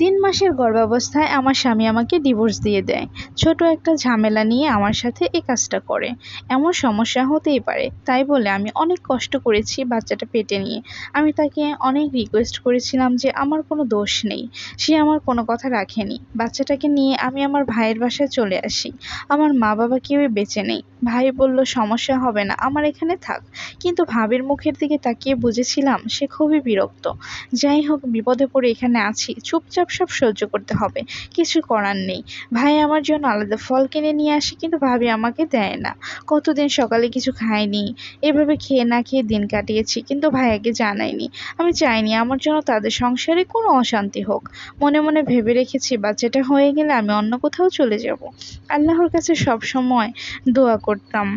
তিন মাসের গর্ভাবস্থায় আমার স্বামী আমাকে ডিভোর্স দিয়ে দেয়। ছোট একটা ঝামেলা নিয়ে আমার সাথে এই কাজটা করে। এমন সমস্যা হতেই পারে। তাই বলে আমি অনেক কষ্ট করেছি বাচ্চাটা পেটে নিয়ে। আমি তাকে অনেক রিকোয়েস্ট করেছিলাম যে আমার কোনো দোষ নেই। সে আমার কোনো কথা রাখেনি। বাচ্চাটাকে নিয়ে আমি আমার ভাইয়ের বাসায় চলে আসি। আমার মা বাবা কেউই বেঁচে নেই। ভাই বলল, সমস্যা হবে না, আমার এখানে থাক। কিন্তু ভাবির মুখের দিকে তাকিয়ে বুঝেছিলাম সে খুবই বিরক্ত। যাই হোক, বিপদে পড়ে এখানে আছি, চুপচাপ সব সহ্য করতে হবে, কিছু করার নেই। ভাই আমার জন্য আলাদা ফল কিনে নিয়ে আসে, কিন্তু ভাবি আমাকে দেয় না। কতদিন সকালে কিছু খাইনি, এভাবে খেয়ে না খেয়ে দিন কাটিয়েছি, কিন্তু ভাইয়াকে জানাইনি আমি চাইনি আমার জন্য তাদের সংসারে কোনো অশান্তি হোক। মনে মনে ভেবে রেখেছি, বাচ্চাটা হয়ে গেলে আমি অন্য কোথাও চলে যাব। আল্লাহর কাছে সব সময় দোয়া করতাম।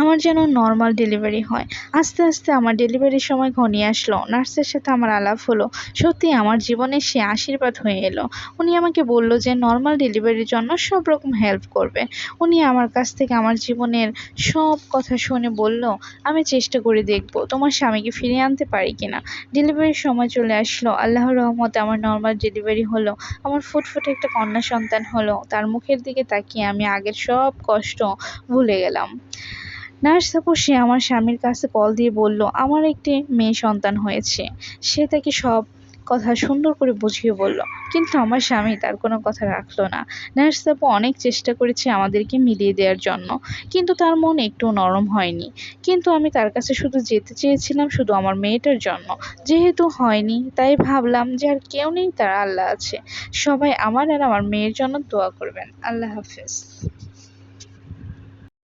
আমার যেন নর্মাল ডেলিভারি হয়। আস্তে আস্তে আমার ডেলিভারির সময় ঘনিয়ে আসলো। নার্সের সাথে আমার আলাপ হলো। সত্যি আমার জীবনে সে আশীর্বাদ হয়ে এলো। উনি আমাকে বলল যে নর্মাল ডেলিভারির জন্য সব রকম হেল্প করবে। উনি আমার কাছ থেকে আমার জীবনের সব কথা শুনে বলল, আমি চেষ্টা করে দেখব। তোমার স্বামীকে ফিরিয়ে আনতে পারি কিনা? ডেলিভারির সময় চলে আসলো। আল্লাহর রহমতে আমার নর্মাল ডেলিভারি হলো। আমার ফুটফুটে একটা কন্যা সন্তান হলো। তার মুখের দিকে তাকিয়ে আমি আগের সব কষ্ট ভুলে গেলাম। নার্স সে আমার স্বামীর কাছে কল দিয়ে বলল, আমার একটি মেয়ে সন্তান হয়েছে। সে তাকে সব কথা সুন্দর করে বুঝিয়ে বলল, কিন্তু আমার স্বামী তার কোনো কথা রাখল না। নার্স আপু অনেক চেষ্টা করেছে আমাদেরকে মিলিয়ে দেওয়ার জন্য, কিন্তু তার মন একটু নরম হয়নি। কিন্তু আমি তার কাছে শুধু যেতে চেয়েছিলাম শুধু আমার মেয়েটার জন্য। যেহেতু হয়নি, তাই ভাবলাম যে আর কেউ নেই, তার আল্লাহ আছে। সবাই আমার আর আমার মেয়ের জন্য দোয়া করবেন। আল্লাহ হাফেজ।